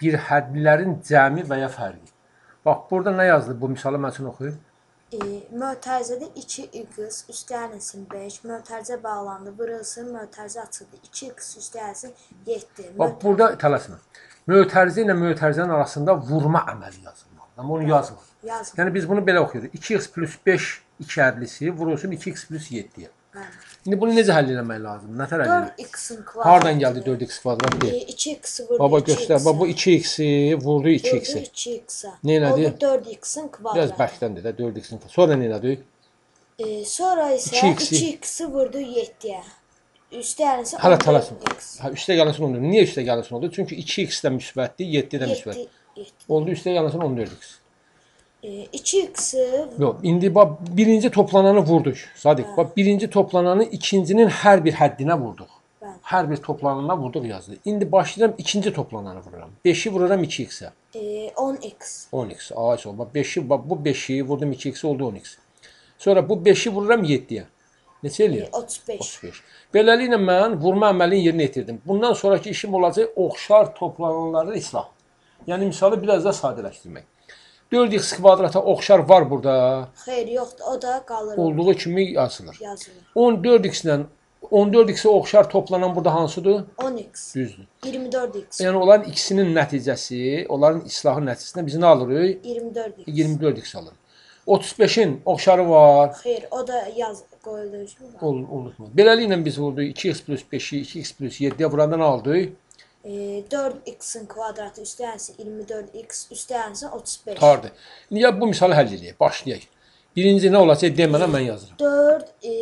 bir hədlilərin cəmi və ya fərqi. Bax, burada nə yazılıb bu misalı mən üçün oxuyum. E, mötərizədə 2x üstəlinsin 5, mötərizə bağlandı, vurulsun, mötərizə açıldı. 2x üstəlinsin 7. Bax, burada tələsmə. Mötərizə ilə mötərizənin arasında vurma əməli yazılmalıdır. Amma onu yazmır. Yazın. Yəni biz bunu belə oxuyuruq. 2x plus 5 2 hədlisi vurulsun 2x plus 7-yə. İndi bunu necə həll etmək lazım? Nə tər həll etmək? 4x-in kvadratı. Hardan gəldi 4x kvadrat? E, Deyil. 2x vurdu. Baba 2x-ə. göstər. Baba bu 2x-i vurdu 2x-i. Vurdu 2x-ə. Nə elədi? Oldu 4x-in Biraz kvadratı. bərkdən də 4x-in. Sonra nə elədi? E, sonra isə 2x-i. 2x-i vurdu 7-yə. Üstəlinsin Hələ tələsin. 14x. Hə, üstə gəlsin 14. Niyə üstə gəlsin oldu? Çünki 2x də müsbətdir, 7 də müsbət. 7 7. Oldu üstə gəlsin 14x. E, 2x-i Yox, indi bax birinci toplananı vurduq. Sadiq, bax birinci toplananı ikincinin hər bir həddinə vurduq. Bəli. Hər bir toplanana vurduq yazdı. İndi başlayıram ikinci toplananı vururam. 5-i vururam 2x-ə. e, 10x. 10x. Ağac ol. Bax 5-i bax bu 5-i vurdum 2x oldu 10x. Sonra bu 5-i vururam 7-yə. Neçə eləyir? 35. 35. Beləliklə mən vurma əməlini yerinə yetirdim. Bundan sonrakı işim olacaq oxşar toplananları islah. Yəni misalı biraz da sadələşdirmək. 4x kvadrata oxşar var burada. Xeyr, yoxdur. O da qalır. Olduğu kimi yazılır. yazılır. 14x ilə 14x-ə oxşar toplanan burada hansıdır? 10x. Düzdür. 24x. Yəni onların ikisinin nəticəsi, onların islahı nəticəsində biz nə alırıq? 24x. 24x alırıq. 35-in oxşarı var. Xeyr, o da yaz qoyulur. Ol, unutma. Beləliklə biz oldu 2x plus 5-i 2x plus 7-yə vurandan aldıq. E, 4x-in kvadratı üstəlinsin 24x, üstəlinsin 35. Tardı. İndi bu misalı həll edək. Başlayaq. Birinci nə olacaq demənə mən yazıram. 4 e,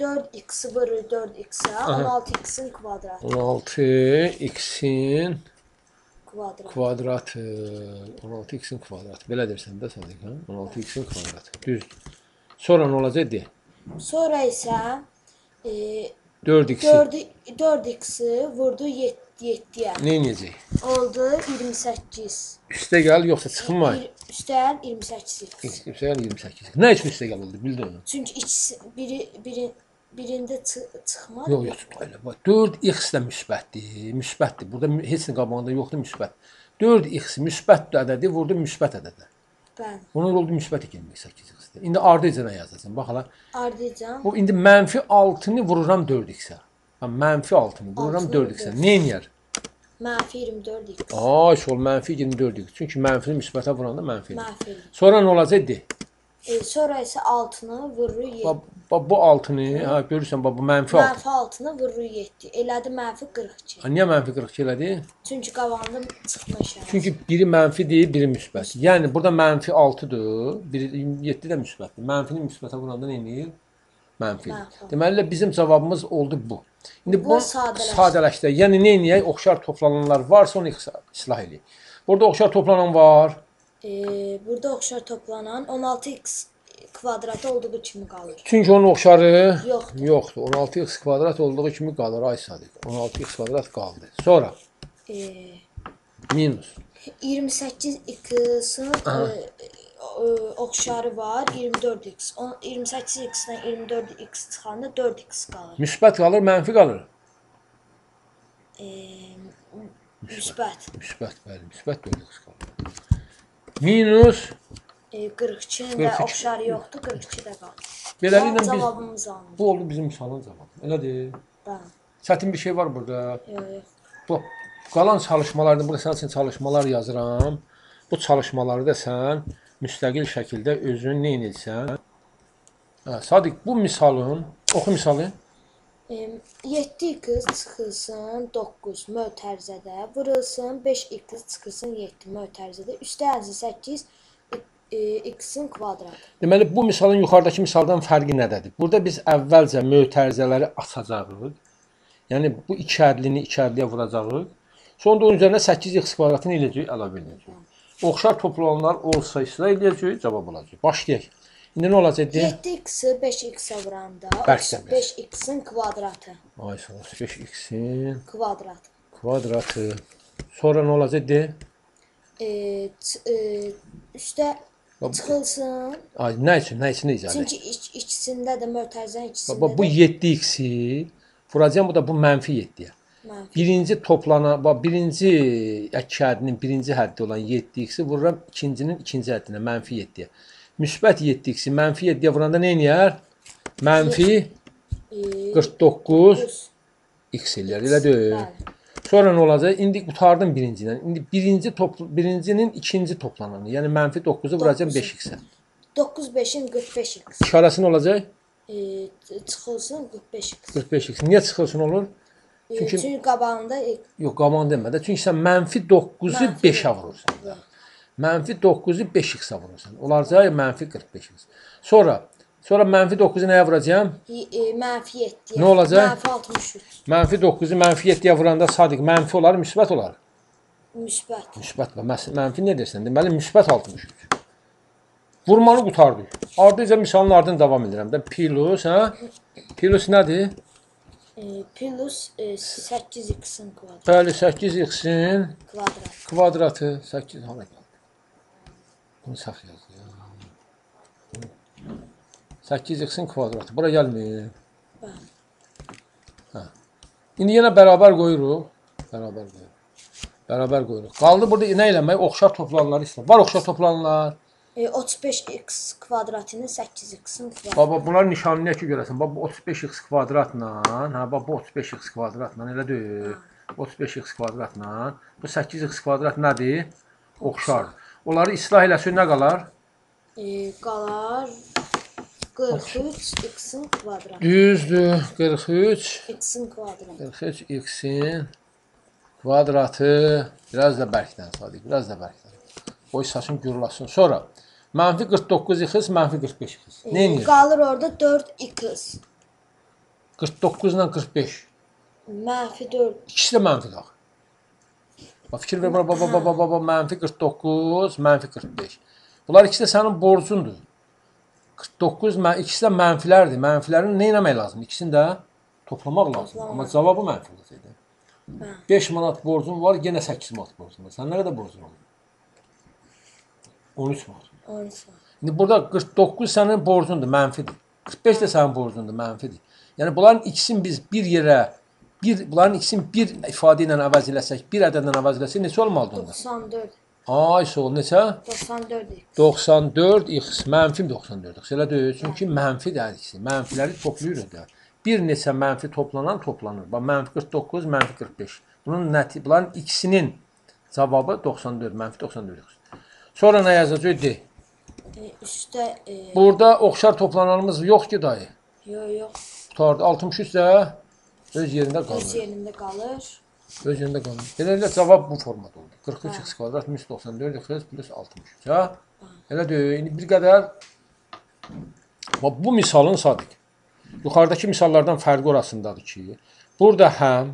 4x vurur 4x-ə, 16x-in kvadratı. 16x-in Kvadrat. kvadratı. 16x-in kvadratı. Belə dersən də Sadiq, hə? 16x-in kvadratı. Düzdür. Sonra nə olacaq de. Sonra isə e, 4x-i 4 4x-i vurdu 7 7-yə. nə edəcək? Oldu 28. Üstə gəl yoxsa çıxmay. Üstəl 28. Üstə gəl 28. Nə üçün üstə gəl oldu? Bildin onu? Çünki ikisi biri biri birində çı- çıxmadı. Yox, yox, elə bax. 4x də müsbətdir. Müsbətdir. Burada heç nə qabağında yoxdur müsbət. 4x müsbət ədədi vurdu müsbət ədədə. Bəli. Bunun oldu müsbət 28x-dir. İndi ardıcı nə yazacağam? Bax hala. Ardıcan Bu indi mənfi 6-nı vururam 4x-ə. Ha, mənfi 6-nı vururam Altını 4x-ə. vurdu. Nə edir? mənfi 24x. Ay, sol mənfi 24x. Çünki mənfini müsbətə vuranda mənfi. Mənfi. Sonra nə olacaq de? E, sonra isə 6-nı vurur 7. Bax, bax bu 6-nı, ha görürsən bax bu mənfi 6. Mənfi 6-nı vurur 7. Elədi mənfi 42. Ha, niyə mənfi 42 elədi? Çünki qabağında çıxma işarəsi. Çünki biri mənfidir, biri müsbət. Yəni burada mənfi 6-dır, biri 7 də müsbətdir. Mənfini müsbətə vuranda nə edir? Mənfi. Mənfi. Deməli bizim cavabımız oldu bu. İndi Bu bu sadələşdir. sadələşdir. Yəni nə edək? Oxşar toplananlar varsa onu islah eləyək. Burada oxşar toplanan var. E, burada oxşar toplanan 16x kvadratı olduğu kimi qalır. Çünki onun oxşarı Yoxdur. yoxdur. 16x kvadrat olduğu kimi qalır ay Sadiq. 16x kvadrat qaldı. Sonra E, minus 28 x-in e, e, oxşarı var 24x. O- 28x-dən 24x çıxanda 4x qalır. müsbət qalır, mənfi qalır. E, müsbət. Müsbət, bəli, müsbət 4x qalır. Minus E, 42-nin də 42. oxşarı yoxdur, 42 də qalır. beləliklə biz Cavabımız alınır. bu oldu bizim misalın cavabı. Elədir. Bəli. Çətin bir şey var burada. Yox, yox. Bu qalan çalışmalarda burada sənin üçün çalışmalar yazıram. Bu çalışmaları da sən müstəqil şəkildə özün nə edirsən? Hə, Sadiq bu misalın, oxu misalı. E, 7x çıxılsın 9 mötərizədə, vurulsun 5x çıxılsın 7 mötərizədə, üstə 8 e, x-in kvadratı. Deməli bu misalın yuxarıdakı misaldan fərqi nədədir? Burada biz əvvəlcə mötərizələri açacağıq. Yəni bu iki ədlini iki ədliyə vuracağıq. Sonra da onun üzərinə 8x kvadratını eləyəcəyik, əlavə edəcəyik. Oxşar toplananlar olsa islah eləyəcəyik, cavab olacaq. Başlayaq. İndi nə olacaq deyə? 7x-i 5x-ə vuranda Bərkdən biraz. 5x-in kvadratı. Ay sağ ol. 5x-in Kvadrat. kvadratı. Sonra nə olacaq de? E, e, üstə çıxılsın. Ay nə üçün? Nə üçün icazə? Çünki iç, içisində də mötərizənin içisində Bax bu də 7x-i vuracağam bu da bu mənfi 7-yə. Mənfi. Birinci toplanan, bax birinci iki hədinin birinci həddi olan 7x-i vururam ikincinin ikinci həddinə, mənfi 7-yə. Müsbət 7x-i mənfi 7-yə vuranda nə edir? Mənfi E, 49 plus. x eləyər, elə deyil. Sonra nə olacaq? İndi qutardım birincidən. İndi birinci top birincinin ikinci toplananı, yəni mənfi 9-u vuracam Doqquz. 5x-ə. 9 5-in 45x. İşarəsi nə olacaq? E, çıxılsın 45x. 45x. Niyə çıxılsın olur? E, Çünki- çünki qabağında Yox, qaman demədə. Çünki sən mənfi 9-u Mənfi 5-ə vurursan. Yox. Mənfi 9-u 5x-ə vurursan. Olacaq mənfi 45x. Sonra sonra mənfi 9-u nəyə vuracağam? e, e, mənfi 7. Nə olacaq? Mənfi 63. Mənfi 9-u mənfi 7-yə vuranda sadiq mənfi olar, müsbət olar. Müsbət. Müsbət məs- mənfi nə deyirsən? Deməli müsbət 63. Vurmanı qurtardıq. Ardıca misalın ardını davam edirəm də. Plus, hə? Plus nədir? E, plus e, 8x-in kvadratı. Bəli, 8x-in kvadrat. kvadratı 8 hara gəldi? Bunu yazdı ya. 8x-in kvadratı. Bura gəlmir. Hə. İndi yenə bərabər qoyuruq. Bərabər qoyuruq. Bərabər qoyuruq. Qaldı burada nə eləmək? Oxşar toplananları istəyir. Var oxşar toplananlar. E, 35x kvadratını 8x-in kvadratı. Baba bunlar nişanı nəyə ki görəsən? Bax bu 35x kvadratla, hə bax bu 35x kvadratla elə deyil. 35x kvadratla bu 8x kvadrat nədir? Oxşar. Onları islah eləsə nə qalar? E, qalar 43x-in kvadratı. Düzdür. 43 x-in kvadratı. 43 x-in kvadratı biraz da bərkdən sadiq, biraz da bərkdən. Qoy saçın gürlasın. Sonra mənfi 49 x, mənfi 45 x. E, Nə edir? qalır orada 4x. 49 ilə 45. Mənfi 4. İkisi də mənfidir axı. Bax fikir ver bura baba baba baba mənfi 49, mənfi 45. Bunlar ikisi də sənin borcundur. 49 mən ikisi də mənfilərdir. Mənfilərin nə etmək lazım? İkisini də toplamaq lazım. Amma cavabı mənfi olacaqdı. Hə. 5 manat borcun var, yenə 8 manat borcun var. Sən nə qədər borcun var? 13 manat. 13 var. İndi burada 49 sənin borcundur, mənfidir. 45 də sənin borcundur, mənfidir. Yəni bunların ikisini biz bir yerə bir bunların ikisini bir ifadə ilə əvəz eləsək, bir ədədlə əvəz eləsək neçə olmalıdır onda? 94. Ay, sol neçə? 94x. 94x mənfi 94x. Elə deyil, çünki mənfidir hər ikisi. Mənfiləri toplayırıq da. Bir neçə mənfi toplanan toplanır. Bax mənfi 49, mənfi 45. Bunun nəti bunların ikisinin cavabı 94, mənfi 94x. Sonra nə yazacağıq? De. E, üstə e, Burada oxşar toplananımız yox ki dayı. yox yox. Qutardı 63 də öz yerində Öz qalır. yerində qalır. Öz yerində qalır. Beləliklə cavab bu formada oldu. 43x kvadrat minus 94x plus 63. Ha? Elə deyil. İndi bir qədər bu misalın sadiq. Yuxarıdakı misallardan fərqi orasındadır ki, burada həm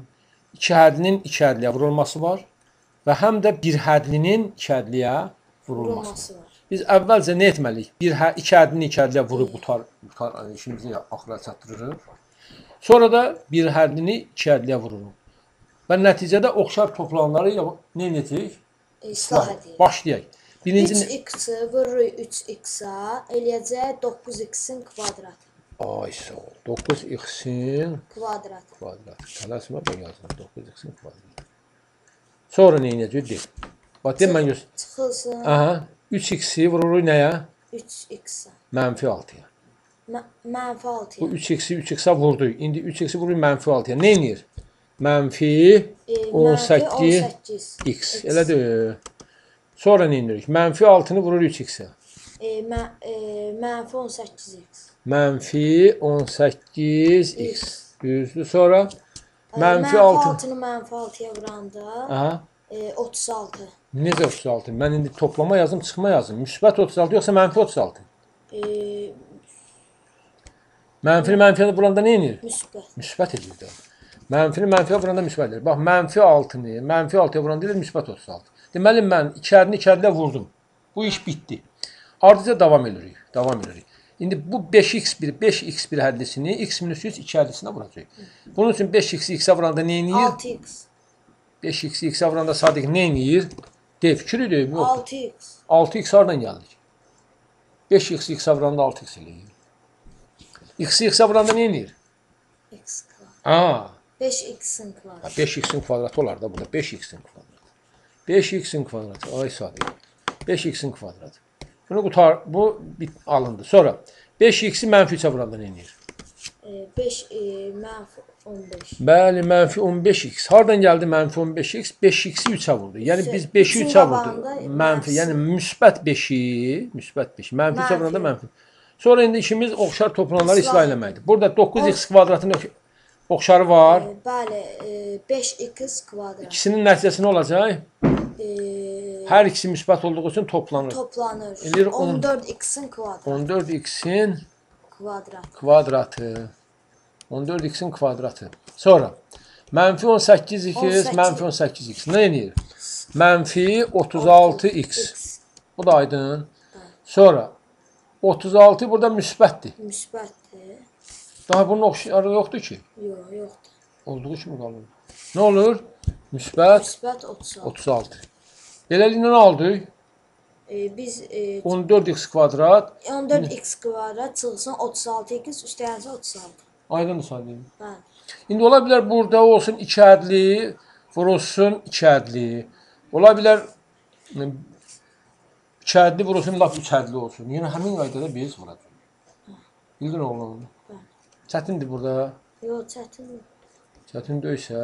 iki hədlinin iki hədliyə vurulması var və həm də bir hədlinin iki hədliyə vurulması. Var. Biz əvvəlcə nə etməliyik? Bir hə, iki hədini iki hədliyə vurub qutar, qutar işimizi axıra çatdırırıq. Sonra da bir hədini iki hədliyə vururuq. Və nəticədə oxşar toplananları nə edəcəyik? İslah edir. Başlayaq. Birinci 3x-i vururuq 3x-a, eləyəcək 9x-in kvadratı. ay sağ ol. 9x-in Kvadratı. kvadratı. Tələsmə bu yazılır. 9x-in kvadratı. Sonra nə edəcəyik? De. Bax, de mən göz. Çıxılsın Aha. 3x-i vururuq nəyə? 3x-a. Mənfi 6-ya. Mə- Mənfi Bu 6-ya. 3x-i 3x-a vurduq. İndi 3x-i vururuq mənfi 6-ya. Nə edir? Mənfi E, 18 mənfi 18 x. Elə deyil. Sonra nə edirik? Mənfi 6-nı vurur 3x-ə. E, mə, e, mənfi 18x. Mənfi 18x. Düzdür. Sonra mənfi 6. 6-nı mənfi 6-ya vuranda Aha. e, 36. Necə 36? Mən indi toplama yazım, çıxma yazım. Müsbət 36 yoxsa mənfi 36? E, Mənfini mənfiyə vuranda nə edir? müsbət. Müsbət edir də. Mənfini mənfiyə vuranda müsbət edir. Bax, mənfi 6-nı mənfi 6-ya vuranda edir müsbət 36. Deməli mən içərini içəridə vurdum. Bu iş bitdi. Ardıca davam edirik. Davam edirik. İndi bu 5x1, 5x1 hədlisini x minus 3 2 hədlisinə vuracaq. Bunun üçün 5x x-ə vuranda nə edir? 6x. 5x x-ə vuranda sadiq nə edir? De, fikir edir. Yox. 6x. 6x hardan gəldik? 5x x-ə vuranda 6x eləyir. X x-ə vuranda nə edir? X kvadrat. A, 5x-in kvadratı. 5x-in kvadratı olar da burada 5x-in kvadratı. 5x-in kvadratı. Ay Sadiq. 5x-in kvadratı. Bunu qutar bu bit alındı. Sonra 5x-i mənfi 3-ə vuranda nə edir? E, 5 e, mənfi 15. Bəli, mənfi 15x. Hardan gəldi mənfi 15x? 5x-i 3-ə vurdu. Yəni biz 5-i üçün 3-ə qabağında vurdu. Mənfi, mənfi. yəni müsbət 5-i, müsbət 5. Mənfi 3-ə Mənfi. vuranda mənfi. Sonra indi işimiz oxşar toplananları İslah eləməkdir. Burada 9x kvadratın ox- oxşarı var. E, bəli, e, 5x kvadrat. İkisinin nəticəsi nə olacaq? E, Hər ikisi müsbət olduğu üçün toplanır. toplanır. Eləyir on- 14x-in kvadrat. 14x-in Kvadrat. kvadratı. 14x-in kvadratı. Sonra mənfi 18x, 18. mənfi 18x. Nə edir? Mənfi 36x. X. Bu da aydın. Sonra 36 burada müsbətdir. Müsbətdir. Daha bunun oxşarı yoxdur ki. Yox, yoxdur. Olduğu kimi qalır. Nə olur? Müsbət Müsbət 36. 36. Beləliklə nə aldıq? E, biz e, 14x kvadrat 14x kvadrat çıxsın 36x üstələnsə 36. aydın sayılır. Bəli. İndi ola bilər burada olsun iki ədli, vurulsun iki ədli. Ola bilər ədli vurulsun lap üç ədli olsun. Yəni həmin qaydada biz vuracağıq. Bildin oğlum? Çətindir burada. Yox, çətin. Çətin deyilsə,